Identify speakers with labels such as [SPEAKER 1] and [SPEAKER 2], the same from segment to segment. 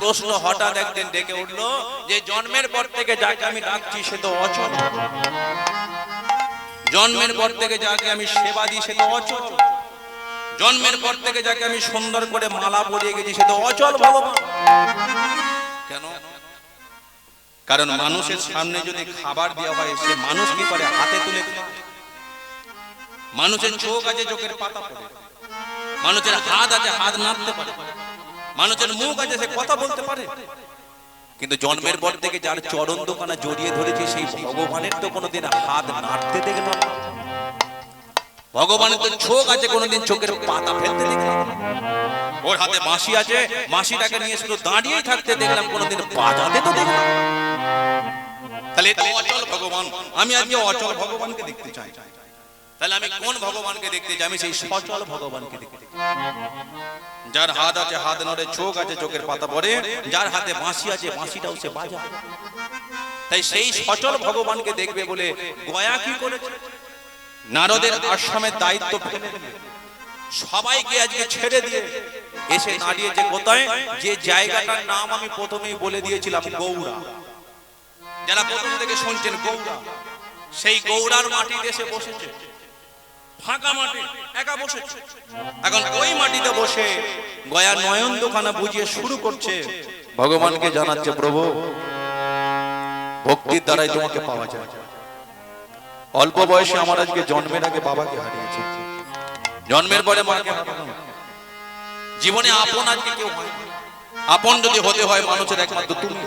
[SPEAKER 1] প্রশ্ন হঠাৎ একদিন ডেকে উঠল যে জন্মের পর থেকে যাকে আমি ডাকছি সে তো অচল। জন্মের পর থেকে যাকে আমি সেবা দিই সে তো অচল। জন্মের পর থেকে যাকে আমি সুন্দর করে মালা পরিয়ে গেছি সে তো অচল কেন? কারণ মানুষের সামনে যদি খাবার দেওয়া হয়, সে মানুষ কি করে? হাতে তুলে মানুষের চোখ আছে, চোখের পাতা পড়ে। মানুষের হাত আছে, হাত নাড়তে পারে। মানুষের মুখ আছে, সে কথা বলতে পারে কিন্তু জন্মের পর থেকে যার চরণ দোকানে জড়িয়ে ধরেছে, সেই ভগবানের তো কোনোদিন হাত নাড়তে দেখলাম। ভগবানের তো চোখ আছে, কোনোদিন চোখের পাতা ফেলতে দেখলাম। ওর হাতে মাসি আছে, মাসিটাকে নিয়ে শুধু দাঁড়িয়েই থাকতে দেখলাম, কোনোদিন বাজাতে তো দেখলাম। তাহলে অচল ভগবান আমি আজকে অচল ভগবানকে দেখতে চাই তাহলে আমি কোন ভগবানকে দেখতে চাই আমি সেই সচল ভগবানকে দেখতে যার হাত আছে, হাত নড়ে, চোখ আছে, চোখের পাতা পড়ে, যার হাতে বাঁশি আছে, বাঁশিটাও সে বাজায়। তাই সেই সচল ভগবানকে দেখবে বলে গয়া কি করেছে? নারদের আশ্রমের দায়িত্ব ফেলে। সবাইকে আজকে ছেড়ে দিয়ে এসে দাঁড়িয়েছে কোথায়? যে জায়গাটার নাম আমি প্রথমেই বলে দিয়েছিলাম, গৌড়া। যারা প্রথম থেকে শুনছেন, গৌড়া। সেই গৌড়ার মাটিতে এসে বসেছে। ফাঁকা মাটি একা বসেছে এখন ওই মাটিতে বসে গয়া নয়ন দোকানে বুঝিয়ে শুরু করছে। ভগবানকে জানাচ্ছে প্রভু ভক্তির দ্বারাই তোমাকে পাওয়া যায়। অল্প বয়সে আমার আজকে জন্মের আগে বাবাকে হারিয়েছি। জন্মের পরে মাকে জীবনে আপন আজকে কেউ হয় আপন যদি হতে হয় মানুষের একমাত্র তুমি।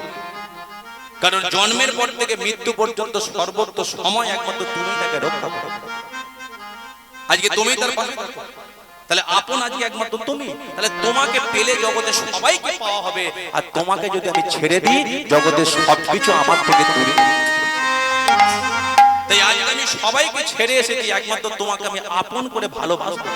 [SPEAKER 1] কারণ জন্মের পর থেকে মৃত্যু পর্যন্ত সর্বত্র সময় একমাত্র তুমি তাকে রক্ষা করো। আজকে তুমি তার পাশে থাকো। তাহলে আপন আজকে একমাত্র তুমি। তাহলে তোমাকে পেলে জগতে সবাইকে পাওয়া হবে। আর তোমাকে যদি আমি ছেড়ে দিই জগতে সবকিছু আমার থেকে দূরে। তাই আজ আমি সবাইকে ছেড়ে এসেছি একমাত্র তোমাকে আমি আপন করে ভালোবাসবো।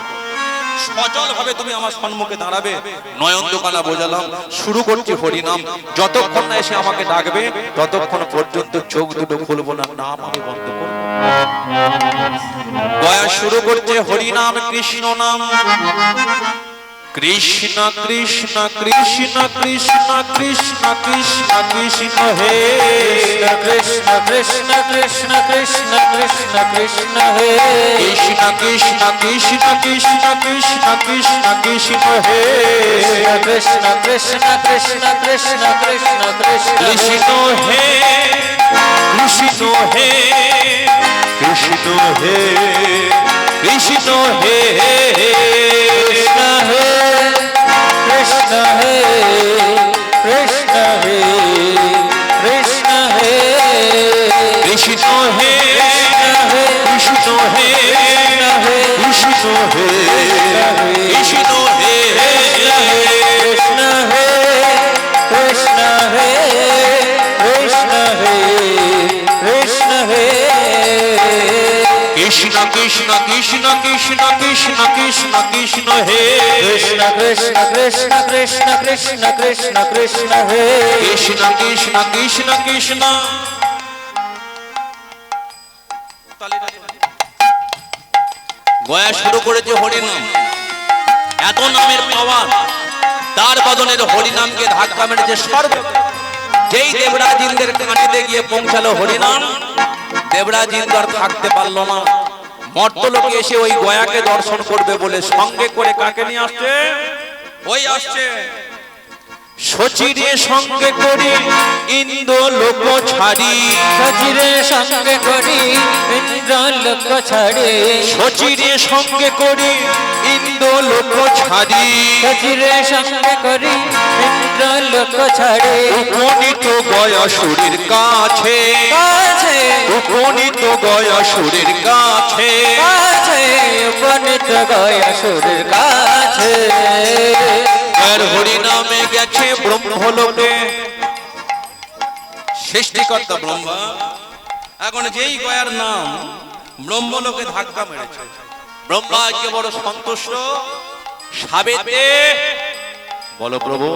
[SPEAKER 1] সচল ভাবে তুমি আমার সম্মুখে দাঁড়াবে। নয়ন দোকানা বোঝালাম শুরু করছি হরিনাম। যতক্ষণ না এসে আমাকে ডাকবে ততক্ষণ পর্যন্ত চোখ দুটো খুলবো না নাম আমি বন্ধ করব। গয়া শুরু করছে হরিনাম কৃষ্ণ নাম কৃষ্ণ কৃষ্ণ কৃষ্ণ কৃষ্ণ কৃষ্ণ কৃষ্ণ কৃষ্ণ হে
[SPEAKER 2] কৃষ্ণ কৃষ্ণ কৃষ্ণ কৃষ্ণ কৃষ্ণ কৃষ্ণ হে
[SPEAKER 1] কৃষ্ণ কৃষ্ণ কৃষ্ণ কৃষ্ণ কৃষ্ণ কৃষ্ণ কৃষ্ণ হে
[SPEAKER 2] কৃষ্ণ কৃষ্ণ কৃষ্ণ কৃষ্ণ কৃষ্ণ কৃষ্ণ
[SPEAKER 1] কৃষ্ণ হে কৃষ্ণ হে কৃষ্ণ হে কৃষ্ণ হে
[SPEAKER 2] কৃষ্ণ হে কৃষ্ণ হে কৃষ্ণ হে কৃষ্ণ হে
[SPEAKER 1] কৃষ্ণ হে। কৃষ্ণ হে কৃষ্ণ হে কৃষ্ণ হে
[SPEAKER 2] কৃষ্ণ কৃষ্ণ কৃষ্ণ কৃষ্ণ
[SPEAKER 1] কৃষ্ণ কৃষ্ণ কৃষ্ণ হে
[SPEAKER 2] কৃষ্ণ কৃষ্ণ কৃষ্ণ কৃষ্ণ কৃষ্ণ কৃষ্ণ কৃষ্ণ হে
[SPEAKER 1] কৃষ্ণ কৃষ্ণ কৃষ্ণ কৃষ্ণ গয়া শুরু করেছে হরিনাম এত নামের পাওয়ার তার বদলের হরিনামকে ধাক্কা মেরেছে সর্ব যেই দেবরাজ ইন্দ্রের কাঁটিতে গিয়ে পৌঁছালো হরিনাম দেবরাজ ইন্দ্র থাকতে পারল না মর্তলোকে এসে ওই গয়াকে দর্শন করবে বলে সঙ্গে করে কাকে নিয়ে আসছে? ওই আসছে। সচিরে সঙ্গে করি ইন্দ্র লোক ছাড়ি।
[SPEAKER 2] সচিরে সঙ্গে করি ইন্দ্র লোক ছাড়ে।
[SPEAKER 1] সচিরে সঙ্গে করি ইন্দ্র লোক ছাড়ি।
[SPEAKER 2] সচিরে সঙ্গে করি ইন্দ্র লোক ছাড়ে।
[SPEAKER 1] উপনীত গয়াসুরের কাছে।
[SPEAKER 2] কাছে।
[SPEAKER 1] উপনীত গয়াসুরের কাছে।
[SPEAKER 2] কাছে। উপনীত গয়া সুরের কাছে।
[SPEAKER 1] আর হরিনামে গেছে ব্রহ্মলোকে। সৃষ্টিকর্তা ব্রহ্মা। এখন যেই গয়ার নাম, ব্রহ্মলোকে ধাক্কা মেরেছে। ব্রহ্মা আজকে বড় সন্তুষ্ট। সাবেতে বলো প্রভু,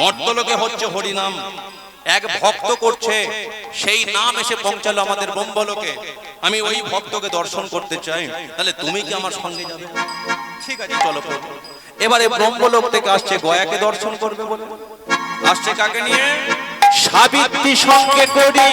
[SPEAKER 1] মর্তলোকে হচ্ছে হরিনাম। এক ভক্ত করছে, সেই নাম এসে পৌঁছালো আমাদের ব্রহ্মলোকে। আমি ওই ভক্তকে দর্শন করতে চাই। তাহলে তুমি কি আমার সঙ্গে যাবে? ঠিক আছে, চলো প্রভু। এবারে ব্রহ্মলোক থেকে আসছে গয়াকে দর্শন করবে বলে। আসছে কাকে নিয়ে?
[SPEAKER 3] সাবিত্রী সঙ্গে করি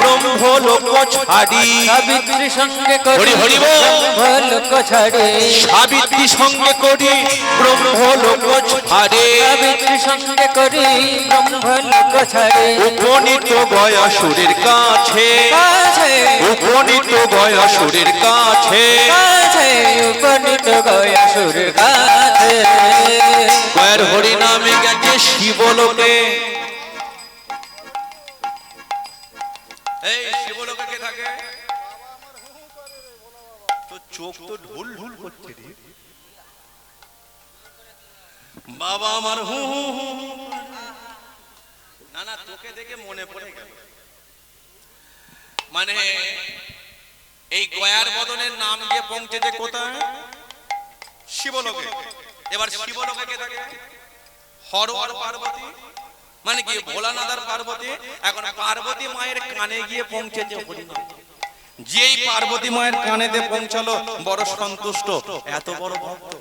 [SPEAKER 3] ব্রহ্মলোক ছাড়ি।
[SPEAKER 2] সাবিত্রী সঙ্গে করি
[SPEAKER 3] হরি।
[SPEAKER 2] ব্রহ্মলোক ছাড়ে।
[SPEAKER 3] সাবিত্রী সঙ্গে করি ব্রহ্মলোক ছাড়ে।
[SPEAKER 2] সাবিত্রী সঙ্গে করি ব্রহ্মলোক ছাড়ে।
[SPEAKER 3] উপনীত গয়াসুরের কাছে।
[SPEAKER 2] কাছে।
[SPEAKER 3] উপনীত গয়াসুরের কাছে।
[SPEAKER 2] কাছে। উপনীত গয়াসুর কাছে।
[SPEAKER 3] গয়ের হরি নামে গেছে শিবলোকে।
[SPEAKER 1] এই শিবলোকে কে থাকে। তো চোখ তো ঢুল ঢুল করছে রে। বাবা আমার হু হু হু। না না, তোকে দেখে মনে পড়ে গেল। মানে এই গয়ার বদনের নাম গিয়ে পৌঁছেছে কোথায়? শিবলোকে। এবার শিবলোকে কে থাকে? হর হর পার্বতী। মানে কি, ভোলানাথ আর পার্বতী? এখন পার্বতী মায়ের কানে গিয়ে পৌঁছেছে হরিনাম। যেই পার্বতী মায়ের কানেতে পৌঁছালো, বড় সন্তুষ্ট। এত বড় ভক্ত।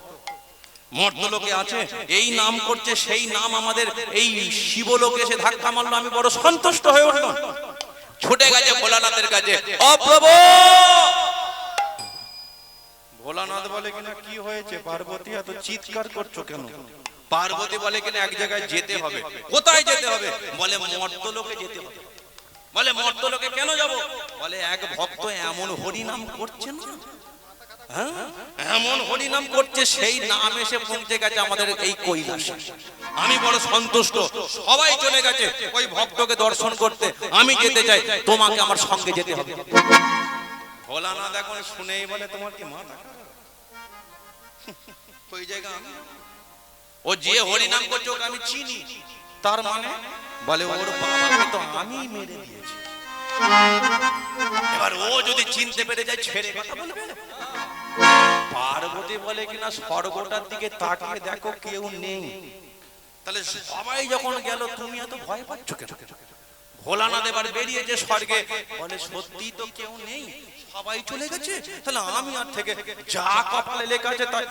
[SPEAKER 1] মর্তলোকে আছে, এই নাম করছে, সেই নাম আমাদের, এই শিবলোকে এসে ধাক্কা মারলো, আমি বড় সন্তুষ্ট হয়ে উঠলাম। ছুটে গেছে ভোলানাথের কাছে, অপ্রভু! ভোলানাথ বলে, কিনা, কি হয়েছে? পার্বতী, এত চিৎকার করছ কেন? পার্বতী বলে কিনা এক জায়গায় যেতে হবে। কোথায় যেতে হবে? বলে, মর্তলোকে যেতে হবে। বলে, মর্তলোকে কেন যাব? বলে, এক ভক্ত এমন হরিনাম করছে না? হ্যাঁ? এমন হরিনাম করছে, সেই নাম এসে পৌঁছে গেছে আমাদের এই কৈলাসে। আমি বড় সন্তুষ্ট। সবাই চলে গেছে ওই ভক্তকে দর্শন করতে। আমি যেতে চাই, তোমাকে আমার সঙ্গে যেতে হবে। ভোলানাথ এখন শুনেই বলে, তোমার কি মাথা ওই জায়গা ও যে হরিনাম করছে ওকে আমি চিনি। তার মানে বলে ওর বাবাকে তো আমি মেরে দিয়েছি। এবার ও যদি চিনতে পেরে যায় ছেড়ে কথা বলবে? পার্বতী বলে কিনা স্বর্গটার দিকে তাকিয়ে দেখো কেউ নেই। তাহলে সবাই যখন গেল তুমি এত ভয় পাচ্ছ কেন? ভোলানাথ এবার বেরিয়েছে স্বর্গে বলে সত্যি তো কেউ নেই সবাই চলে গেছে? তাহলে আমি আর থেকে যা কপালে লেখা আছে তাই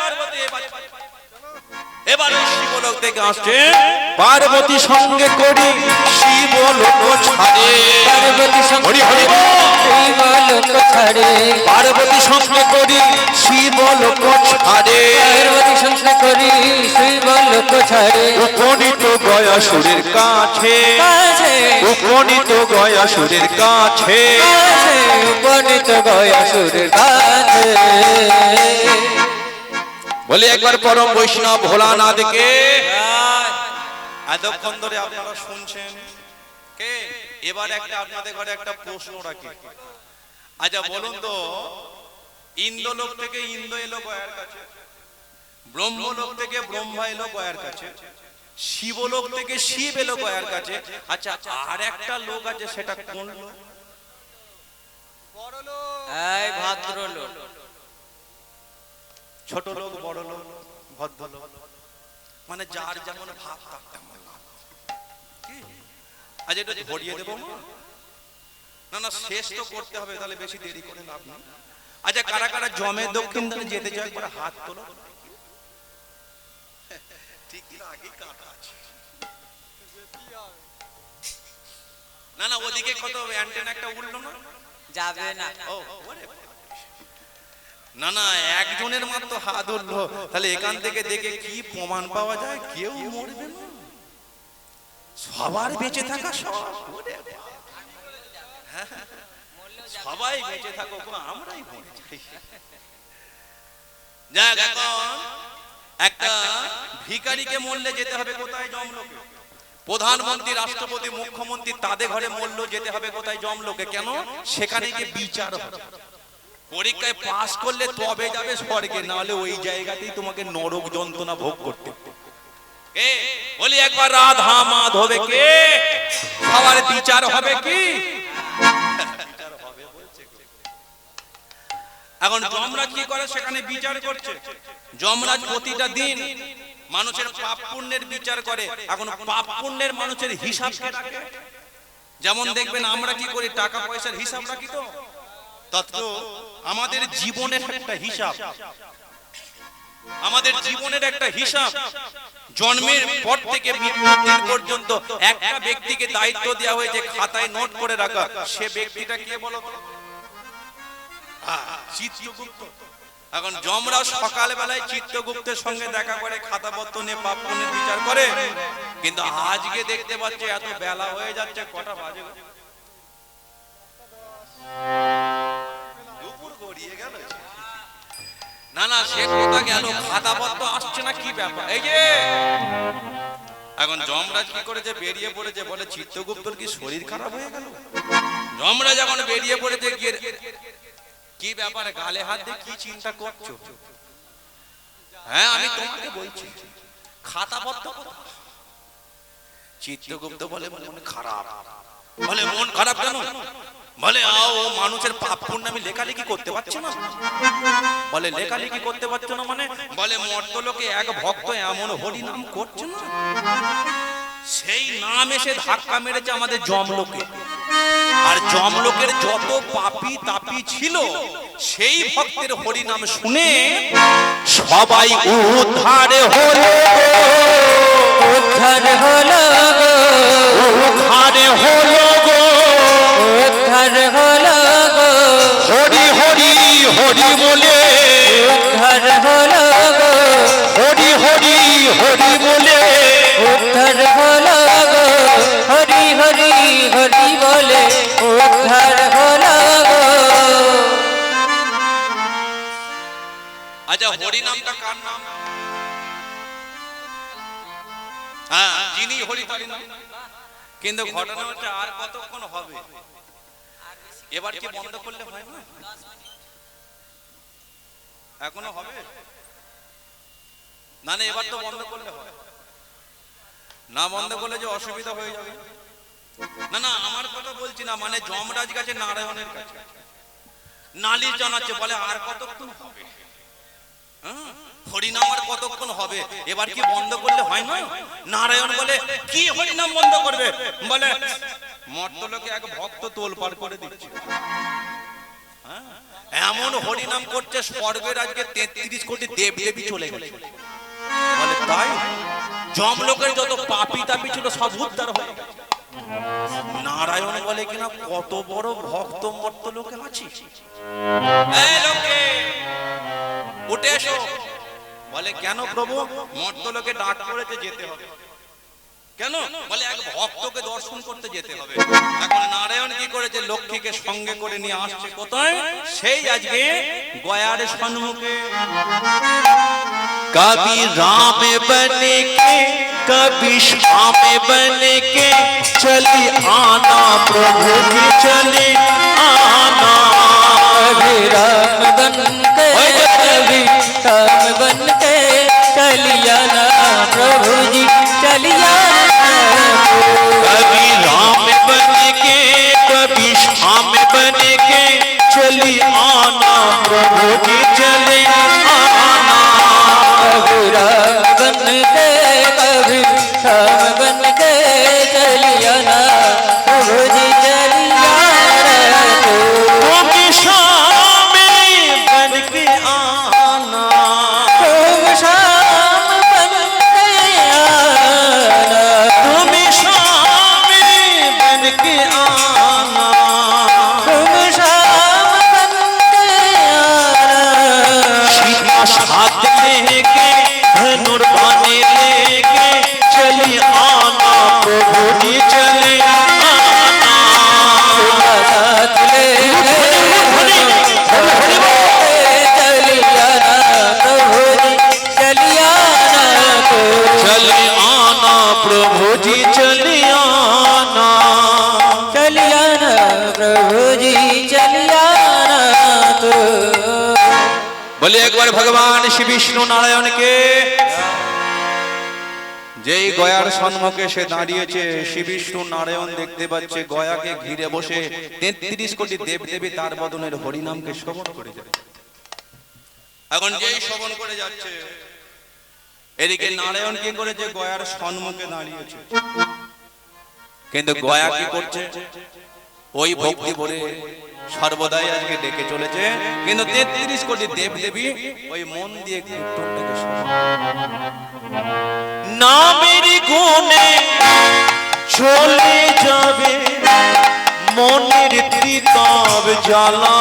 [SPEAKER 1] পার্বতী এবার এবার শিবলোক থেকে আসছে।
[SPEAKER 3] পার্বতী সঙ্গে করি শিবলোক ছাড়ে।
[SPEAKER 2] পার্বতী সঙ্গে শিবলোক ছাড়ে।
[SPEAKER 3] পার্বতী সঙ্গে করি শিবলোক ছাড়ে।
[SPEAKER 2] পার্বতী সঙ্গে করি শিবলোক ছাড়ে।
[SPEAKER 3] উপনীত গয়াসুরের কাছে।
[SPEAKER 2] কাছে।
[SPEAKER 3] উপনীত গয়াসুরের কাছে।
[SPEAKER 2] কাছে। উপনীত গয়াসুর কাছে।
[SPEAKER 3] বলে একবার পরম বৈষ্ণব ভোলানাথকে।
[SPEAKER 1] এতক্ষণ ধরে আপনারা শুনছেন। কে? এবার একটা আপনাদের ঘরে একটা প্রশ্ন রাখি। আচ্ছা বলুন তো ইন্দ্রলোক থেকে ইন্দ্র এলো গয়ার কাছে? ব্রহ্মলোক থেকে ব্রহ্মা এলো গয়ার কাছে? শিবলোক থেকে শিব এলো গয়ার কাছে? আচ্ছা আর একটা লোক আছে সেটা কোন লোক?
[SPEAKER 2] এই ভদ্রলোক।
[SPEAKER 1] ছোট লোক বড় লোক ভদ্র লোক মানে যার যেমন ভাব তার তেমন। কি? আজ এটা ভরিয়ে দেবো না? না শেষ তো করতে হবে তাহলে বেশি দেরি করে লাভ নেই। আচ্ছা কারা কারা জমে দক্ষিণ ধারে যেতে চায় করে হাত তোলো। ঠিক আগেই কাটা আছে। না না ওদিকে কত অ্যান্টেনা একটা উঠল না?
[SPEAKER 2] যাবে না।
[SPEAKER 1] ও। না না, একজনের মাত্র হাত উঠল। তাহলে এখান থেকে দেখে কি প্রমাণ পাওয়া যায়? কেউ মরবে না। সবার বেঁচে থাকা সবাই বেঁচে থাকো আমরাই যাক, এখন একটা ভিখারিকে মরলে যেতে হবে কোথায় জমলোকে প্রধানমন্ত্রী, রাষ্ট্রপতি, মুখ্যমন্ত্রী তাদের ঘরে মরলেও যেতে হবে কোথায় জমলোকে কেন? সেখানে গিয়ে বিচার হবে। পরীক্ষায় পাস করলে তবে যাবে স্বর্গে না হলে ওই জায়গাতেই তোমাকে নরক যন্ত্রণা ভোগ করতে। কে? বলি একবার রাধা মাধবে কে? সবার বিচার হবে কি? এখন যমরাজ কি করে? সেখানে বিচার করছে। যমরাজ প্রতিটা দিন মানুষের পাপ পুণ্যের বিচার করে। এখন পাপ পুণ্যের মানুষের হিসাব যেমন দেখবেন আমরা কি করি? টাকা পয়সার হিসাব রাখি তো? আমাদের জীবনের একটা হিসাব। আমাদের জীবনের একটা হিসাব। জন্মের পর থেকে মৃত্যুর পর্যন্ত একটা ব্যক্তিকে দায়িত্ব দেওয়া হয়েছে খাতায় নোট করে রাখা। সে ব্যক্তিটা কে বলো চিত্রগুপ্ত। এখন যমরাজ সকালবেলায় চিত্রগুপ্তের সঙ্গে দেখা করে খাতাপত্র নিয়ে পাপ পুণ্যের বিচার করে। কিন্তু আজকে দেখতে পাচ্ছে এত বেলা হয়ে যাচ্ছে কটা বাজে না না, সে কোথা গেল? খাতাপত্র আসছে না, কি ব্যাপার? এই যে! এখন যমরাজ কি করেছে? বেরিয়ে পড়েছে। বলে চিত্রগুপ্তর কি শরীর খারাপ হয়ে গেল? যমরাজ এখন বেরিয়ে পড়েছে, গিয়ে কি ব্যাপারে? গালে হাত দিয়ে কি চিন্তা করছ? হ্যাঁ আমি তোমাকে বলছি। খাতাপত্র কোথায়? চিত্রগুপ্ত বলে, মন খারাপ। বলে, মন খারাপ কেন? বলে আও মানুষের পাপ পুণ্য আমি লেখালেখি করতে পারছি না। বলে লেখালেখি করতে পারছ না মানে? বলে মর্তলোকে এক ভক্ত এমন হরি নাম করছে না? সেই নাম এসে ধাক্কা মেরেছে আমাদের জমলোকে আর জমলোকের যত পাপি তাপি ছিল সেই ভক্তের হরি নাম শুনে সবাই উদ্ধার হলো।
[SPEAKER 2] উদ্ধার হলো।
[SPEAKER 1] উদ্ধার হলো গো।
[SPEAKER 2] উদ্ধার হলো গো।
[SPEAKER 1] হরি হরি হরি বলে।
[SPEAKER 2] উদ্ধার হলো গো।
[SPEAKER 1] হরি হরি হরি বলে।
[SPEAKER 2] উদ্ধার হলো গো। হরি হরি হরি বলে। উদ্ধার হলো গো।
[SPEAKER 1] আচ্ছা হরি নামটা কার নাম? হ্যাঁ যিনি হরি তারই নাম। কিন্তু ঘটনা হচ্ছে আর কতক্ষণ হবে? এবার কি বন্ধ করলে হয় না? এখনও হবে? না না এবার তো বন্ধ করলে হয়। না বন্ধ করলে যে অসুবিধা হয়ে যাবে। না না আমার কথা বলছি না মানে যমরাজ কাছে নারায়ণের কাছে। নালিশ জানাচ্ছে বলে আর কতক্ষণ হবে? হরিনাম আর কতক্ষণ হবে? এবার কি বন্ধ করলে হয় না নারায়ণ বলে, কি হরিনাম বন্ধ করবে? বলে, মর্তলোকে এক ভক্ত তোলপাড় করে দিচ্ছে। হ্যাঁ? এমন হরিনাম করছে, স্বর্গের আজকে তেত্রিশ কোটি দেব দেবী চলে গেছে। বলে, তাই? জমলোকের যত পাপি তাপি ছিল, সব উদ্ধার হয়ে নারায়ণ বলে, কিনা কত বড় ভক্ত মর্ত লোকে আছে লোকে! উঠে এসো। বলে কেন প্রভু? মর্তলোকে ডাক করেছে যেতে হবে। কেন? বলে এক ভক্তকে দর্শন করতে যেতে হবে। এখন নারায়ণ কি করেছে? লক্ষ্মীকে সঙ্গে করে নিয়ে আসছে। কোথায়? সেই আজকে গয়ার সম্মুখে।
[SPEAKER 3] কবি রামে বনে কে কবি শামে বনে কে চলি আনা প্রভু চলি
[SPEAKER 2] আনা। রে রামদন কে। कभी राम बन के चलिया ना प्रभु जी चलिया
[SPEAKER 3] कभी राम बन के कभी श्याम बन के चली आना प्रभु की चली आना।
[SPEAKER 2] कभी राम बन के कभी राम बन जी चलिया ना तो
[SPEAKER 1] বলে একবার ভগবান শ্রী বিষ্ণু নারায়ণকে যেই গয়ার সম্মুখে সে দাঁড়িয়েছে শ্রী বিষ্ণু নারায়ণ দেখতে পাচ্ছে গয়াকে ঘিরে বসে তেত্রিশ কোটি দেব দেবী তার বদনের হরিনামকে শ্রবণ করে যাচ্ছে এখন যেই শ্রবণ করে যাচ্ছে এদিকে নারায়ণ কি করেছে গয়ার সম্মুখে দাঁড়িয়েছে কিন্তু গয়া কি করছে ওই ভক্তি ভরে সর্বদাই আজকে ডেকে চলেছে। কিন্তু তেত্রিশ কোটি দেব দেবী ওই মন দিয়ে
[SPEAKER 2] চলে যাবে, মনের তৃতব জ্বালা।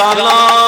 [SPEAKER 4] চলে